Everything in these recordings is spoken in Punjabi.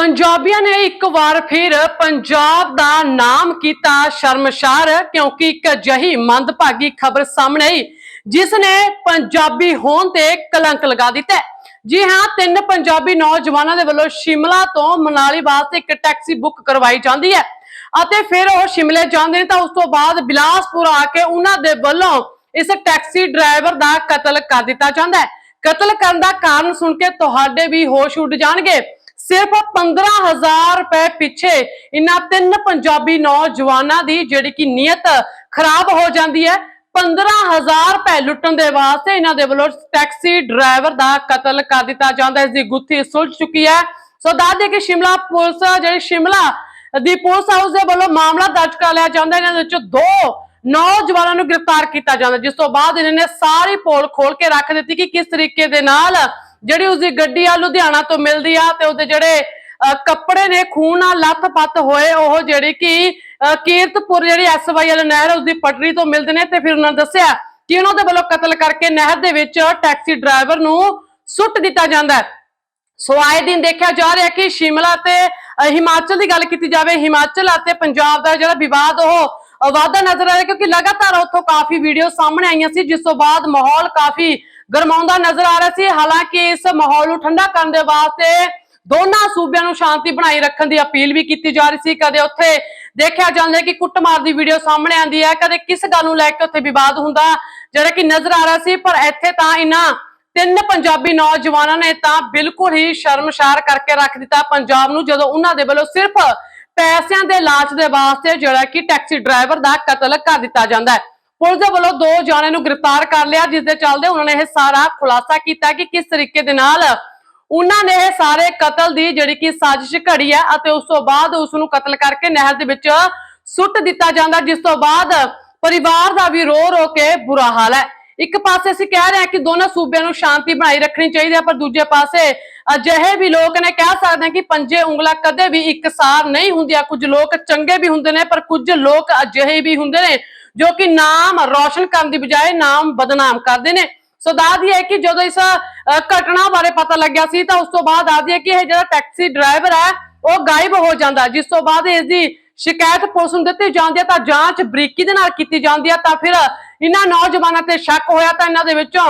ਪੰਜਾਬੀਆਂ ਨੇ ਇੱਕ ਵਾਰ ਫਿਰ ਪੰਜਾਬ ਦਾ ਨਾਮ ਕੀਤਾ ਸ਼ਰਮਸ਼ਾਰ, ਕਿਉਂਕਿ ਇੱਕ ਅਜਿਹੀ ਮੰਦਭਾਗੀ ਖਬਰ ਸਾਹਮਣੇ ਆਈ ਜਿਸ ਨੇ ਪੰਜਾਬੀ ਹੋਣ ਤੇ ਕਲੰਕ ਲਗਾ ਦਿੱਤਾ ਜੀ ਹਾਂ, ਤਿੰਨ ਪੰਜਾਬੀ ਨੌਜਵਾਨਾਂ ਦੇ ਵੱਲੋਂ ਸ਼ਿਮਲਾ ਤੋਂ ਮਨਾਲੀ ਵਾਸਤੇ ਇੱਕ ਟੈਕਸੀ ਬੁੱਕ ਕਰਵਾਈ ਜਾਂਦੀ ਹੈ ਅਤੇ ਫਿਰ ਉਹ ਸ਼ਿਮਲੇ ਜਾਂਦੇ ਨੇ ਤਾਂ ਉਸ ਤੋਂ ਬਾਅਦ ਬਿਲਾਸਪੁਰ ਆ ਕੇ ਉਹਨਾਂ ਦੇ ਵੱਲੋਂ ਇਸ ਟੈਕਸੀ ਡਰਾਈਵਰ ਦਾ ਕਤਲ ਕਰ ਦਿੱਤਾ ਜਾਂਦਾ ਹੈ। ਕਤਲ ਕਰਨ ਦਾ ਕਾਰਨ ਸੁਣ ਕੇ ਤੁਹਾਡੇ ਵੀ ਹੋਸ਼ ਉੱਡ ਜਾਣਗੇ। ਸਿਰਫ 15000 ਰੁਪਏ ਪਿੱਛੇ ਇਨ੍ਹਾਂ ਤਿੰਨ ਪੰਜਾਬੀ ਨੌਜਵਾਨਾਂ ਦੀ ਜਿਹੜੀ ਕਿ ਨੀਅਤ ਖਰਾਬ ਹੋ ਜਾਂਦੀ ਹੈ। 15000 ਰੁਪਏ ਲੁੱਟਣ ਦੇ ਵਾਸਤੇ ਇਹਨਾਂ ਦੇ ਵੱਲੋਂ ਟੈਕਸੀ ਡਰਾਈਵਰ ਦਾ ਕਤਲ ਕਰ ਦਿੱਤਾ ਜਾਂਦਾ ਇਸ ਦੀ ਗੁੱਥੀ ਸੁਲਝ ਚੁੱਕੀ ਹੈ। ਸੋ ਦੱਸ ਦੇ ਕਿ ਸ਼ਿਮਲਾ ਪੁਲਿਸ, ਜਿਹੜੀ ਸ਼ਿਮਲਾ ਦੀ ਪੁਲਿਸ ਹਾਊਸ ਦੇ ਵੱਲੋਂ ਮਾਮਲਾ ਦਰਜ ਕਰ ਲਿਆ ਜਾਂਦਾ ਇਹਨਾਂ ਦੇ ਵਿੱਚੋਂ ਦੋ ਨੌਜਵਾਨਾਂ ਨੂੰ ਗ੍ਰਿਫਤਾਰ ਕੀਤਾ ਜਾਂਦਾ ਜਿਸ ਤੋਂ ਬਾਅਦ ਇਹਨਾਂ ਨੇ ਸਾਰੀ ਪੋਲ ਖੋਲ ਕੇ ਰੱਖ ਦਿੱਤੀ ਕਿ ਕਿਸ ਤਰੀਕੇ ਦੇ ਨਾਲ ਜਿਹੜੀ ਉਸਦੀ ਗੱਡੀ ਆ ਲੁਧਿਆਣਾ ਤੋਂ ਮਿਲਦੀ ਆ ਤੇ ਉਹਦੇ ਜਿਹੜੇ ਕੱਪੜੇ ਨੇ, ਖੂਨ ਨਾਲ ਲੱਥ-ਪੱਥ ਹੋਏ, ਉਹ ਜਿਹੜੇ ਕਿ ਕੀਰਤਪੁਰ ਜਿਹੜੀ ਐਸਵਾਈਐਲ ਨਹਿਰ ਉਸਦੀ ਪਟੜੀ ਤੋਂ ਮਿਲਦੇ ਨੇ ਤੇ ਫਿਰ ਉਹਨਾਂ ਨੇ ਦੱਸਿਆ ਕਿ ਉਹਨਾਂ ਦੇ ਵੱਲੋਂ ਕਤਲ ਕਰਕੇ ਨਹਿਰ ਦੇ ਵਿੱਚ ਟੈਕਸੀ ਡਰਾਈਵਰ ਨੂੰ ਸੁੱਟ ਦਿੱਤਾ ਜਾਂਦਾ ਹੈ। ਸੋ ਆਏ ਦਿਨ ਦੇਖਿਆ ਜਾ ਰਿਹਾ ਕਿ ਸ਼ਿਮਲਾ ਤੇ ਹਿਮਾਚਲ ਦੀ ਗੱਲ ਕੀਤੀ ਜਾਵੇ, ਹਿਮਾਚਲ ਅਤੇ ਪੰਜਾਬ ਦਾ ਜਿਹੜਾ ਵਿਵਾਦ, ਉਹ ਵਾਧਾ ਨਜ਼ਰ ਆ ਰਿਹਾ ਕਿਉਂਕਿ ਲਗਾਤਾਰ ਉੱਥੋਂ ਕਾਫੀ ਵੀਡੀਓ ਸਾਹਮਣੇ ਆਈਆਂ ਸੀ, ਜਿਸ ਤੋਂ ਬਾਅਦ ਮਾਹੌਲ ਕਾਫੀ ਗਰਮਾਉਂਦਾ ਨਜ਼ਰ ਆ ਰਿਹਾ ਸੀ। ਹਾਲਾਂਕਿ ਇਸ ਮਾਹੌਲ ਨੂੰ ਠੰਡਾ ਕਰਨ ਦੇ ਵਾਸਤੇ ਦੋਨਾਂ ਸੂਬਿਆਂ ਨੂੰ ਸ਼ਾਂਤੀ ਬਣਾਈ ਰੱਖਣ ਦੀ ਅਪੀਲ ਵੀ ਕੀਤੀ ਜਾ ਰਹੀ ਸੀ। ਕਦੇ ਉੱਥੇ ਦੇਖਿਆ ਜਾਂਦਾ ਕਿ ਕੁੱਟਮਾਰ ਦੀ ਵੀਡੀਓ ਸਾਹਮਣੇ ਆਉਂਦੀ ਹੈ, ਕਦੇ ਕਿਸ ਗੱਲ ਨੂੰ ਲੈ ਕੇ ਉੱਥੇ ਵਿਵਾਦ ਹੁੰਦਾ, ਜਿਹੜਾ ਕਿ ਨਜ਼ਰ ਆ ਰਿਹਾ ਸੀ। ਪਰ ਇੱਥੇ ਤਾਂ ਇਹਨਾਂ ਤਿੰਨ ਪੰਜਾਬੀ ਨੌਜਵਾਨਾਂ ਨੇ ਤਾਂ ਬਿਲਕੁਲ ਹੀ ਸ਼ਰਮਸ਼ਾਰ ਕਰਕੇ ਰੱਖ ਦਿੱਤਾ। ਪੰਜਾਬ ਨੂੰ ਜਦੋਂ ਉਹਨਾਂ ਦੇ ਵੱਲੋਂ ਸਿਰਫ ਪੈਸਿਆਂ ਦੇ ਲਾਲਚ ਦੇ ਵਾਸਤੇ ਜਿਹੜਾ ਕਿ ਟੈਕਸੀ ਡਰਾਈਵਰ ਦਾ ਕਤਲ ਕਰ ਦਿੱਤਾ ਜਾਂਦਾ ਹੈ। ਪੁਲਿਸ ਦੇ ਵੱਲੋਂ ਦੋ ਜਾਣਿਆਂ ਨੂੰ ਗ੍ਰਿਫਤਾਰ ਕਰ ਲਿਆ, ਜਿਸ ਦੇ ਚੱਲਦੇ ਉਹਨਾਂ ਨੇ ਇਹ ਸਾਰਾ ਖੁਲਾਸਾ ਕੀਤਾ ਕਿ ਕਿਸ ਤਰੀਕੇ ਦੇ ਨਾਲ ਉਹਨਾਂ ਨੇ ਇਹ ਸਾਰੇ ਕਤਲ ਦੀ ਜਿਹੜੀ ਕਿ ਸਾਜ਼ਿਸ਼ ਘੜੀ ਹੈ ਅਤੇ ਉਸ ਤੋਂ ਬਾਅਦ ਉਸ ਨੂੰ ਕਤਲ ਕਰਕੇ ਨਹਿਰ ਦੇ ਵਿੱਚ ਸੁੱਟ ਦਿੱਤਾ ਜਾਂਦਾ, ਜਿਸ ਤੋਂ ਬਾਅਦ ਪਰਿਵਾਰ ਦਾ ਵੀ ਰੋ ਰੋ ਕੇ ਬੁਰਾ ਹਾਲ ਹੈ। ਇੱਕ ਪਾਸੇ ਅਸੀਂ ਕਹਿ ਰਹੇ ਹਾਂ ਕਿ ਦੋਨਾਂ ਸੂਬਿਆਂ ਨੂੰ ਸ਼ਾਂਤੀ ਬਣਾਈ ਰੱਖਣੀ ਚਾਹੀਦੀ ਹੈ, ਪਰ ਦੂਜੇ ਪਾਸੇ ਅਜਿਹੇ ਵੀ ਲੋਕ ਨੇ, ਕਹਿ ਸਕਦੇ ਹਾਂ ਕਿ ਪੰਜੇ ਉਂਗਲਾ ਕਦੇ ਵੀ ਇੱਕਸਾਰ ਨਹੀਂ ਹੁੰਦੀਆਂ। ਕੁਝ ਲੋਕ ਚੰਗੇ ਵੀ ਹੁੰਦੇ ਨੇ, ਪਰ ਕੁਝ ਲੋਕ ਅਜਿਹੇ ਵੀ ਹੁੰਦੇ ਨੇ ਜੋ ਕਿ ਨਾਮ ਰੌਸ਼ਨ ਕਰਨ ਦੀ ਬਜਾਏ ਨਾਮ ਬਦਨਾਮ ਕਰਦੇ ਨੇ। ਸੋ ਦਾਦੀ ਹੈ ਕਿ ਜਦੋਂ ਇਸ ਘਟਨਾ ਬਾਰੇ ਪਤਾ ਲੱਗਿਆ ਸੀ ਤਾਂ ਉਸ ਤੋਂ ਬਾਅਦ ਆਦੀ ਹੈ ਕਿ ਇਹ ਜਿਹੜਾ ਟੈਕਸੀ ਡਰਾਈਵਰ ਹੈ, ਉਹ ਗਾਇਬ ਹੋ ਜਾਂਦਾ। ਜਿਸ ਤੋਂ ਬਾਅਦ ਇਸ ਦੀ ਸ਼ਿਕਾਇਤ ਪੁਲਿਸ ਨੂੰ ਦਿੱਤੀ ਜਾਂਦੀ ਹੈ ਤਾਂ ਜਾਂਚ ਬਰੀਕੀ ਦੇ ਨਾਲ ਕੀਤੀ ਜਾਂਦੀ ਹੈ ਤਾਂ ਫਿਰ ਇਹਨਾਂ ਨੌਜਵਾਨਾਂ ਤੇ ਸ਼ੱਕ ਹੋਇਆ ਤਾਂ ਇਹਨਾਂ ਦੇ ਵਿੱਚੋਂ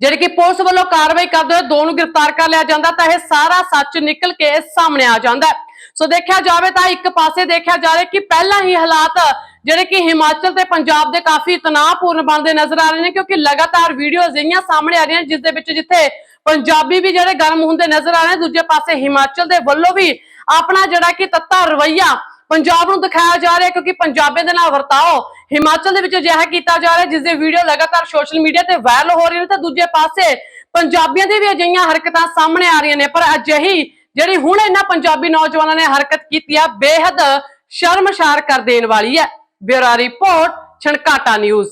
ਜਿਹੜੀ ਕਿ ਪੁਲਿਸ ਵੱਲੋਂ ਕਾਰਵਾਈ ਕਰਦੇ ਹੋਏ ਦੋ ਨੂੰ ਗ੍ਰਿਫਤਾਰ ਕਰ ਲਿਆ ਜਾਂਦਾ ਤਾਂ ਇਹ ਸਾਰਾ ਸੱਚ ਨਿਕਲ ਕੇ ਸਾਹਮਣੇ ਆ ਜਾਂਦਾ। ਸੋ ਦੇਖਿਆ ਜਾਵੇ ਤਾਂ ਇੱਕ ਪਾਸੇ ਦੇਖਿਆ ਜਾਵੇ ਕਿ ਪਹਿਲਾਂ ਹੀ ਹਾਲਾਤ ਜਿਹੜੇ ਕਿ ਹਿਮਾਚਲ ਤੇ ਪੰਜਾਬ ਦੇ ਕਾਫੀ ਤਣਾਅਪੂਰਨ ਬਣਦੇ ਨਜ਼ਰ ਆ ਰਹੇ ਨੇ ਕਿਉਂਕਿ ਲਗਾਤਾਰ ਵੀਡੀਓ ਅਜਿਹੀਆਂ ਸਾਹਮਣੇ ਆ ਰਹੀਆਂ ਜਿਸ ਦੇ ਵਿੱਚ ਜਿੱਥੇ ਪੰਜਾਬੀ ਵੀ ਜਿਹੜੇ ਗਰਮ ਹੁੰਦੇ ਨਜ਼ਰ ਆ ਰਹੇ ਨੇ, ਦੂਜੇ ਪਾਸੇ ਹਿਮਾਚਲ ਦੇ ਵੱਲੋਂ ਵੀ ਆਪਣਾ ਜਿਹੜਾ ਕਿ ਤੱਤਾ ਰਵਈਆ ਪੰਜਾਬ ਨੂੰ ਦਿਖਾਇਆ ਜਾ ਰਿਹਾ ਕਿਉਂਕਿ ਪੰਜਾਬੀਆਂ ਦੇ ਨਾਲ ਵਰਤਾਓ। ਹਿਮਾਚਲ ਦੇ ਵਿੱਚ ਅਜਿਹਾ ਕੀਤਾ ਜਾ ਰਿਹਾ ਹੈ ਜਿਸ ਦੇ ਵੀਡੀਓ ਲਗਾਤਾਰ ਸੋਸ਼ਲ ਮੀਡੀਆ ਤੇ ਵਾਇਰਲ ਹੋ ਰਹੇ ਨੇ ਤਾਂ ਦੂਜੇ ਪਾਸੇ ਪੰਜਾਬੀਆਂ ਦੀ ਵੀ ਅਜਿਹੀਆਂ ਹਰਕਤਾਂ ਸਾਹਮਣੇ ਆ ਰਹੀਆਂ ਨੇ। ਪਰ ਅਜਿਹੀ ਜਿਹੜੀ ਹੁਣ ਇਹਨਾਂ ਪੰਜਾਬੀ ਨੌਜਵਾਨਾਂ ਨੇ ਹਰਕਤ ਕੀਤੀ ਆ ਬੇहद ਸ਼ਰਮਸ਼ਾਰ ਕਰ ਦੇਣ ਵਾਲੀ ਹੈ। Bureau report Chhankata news.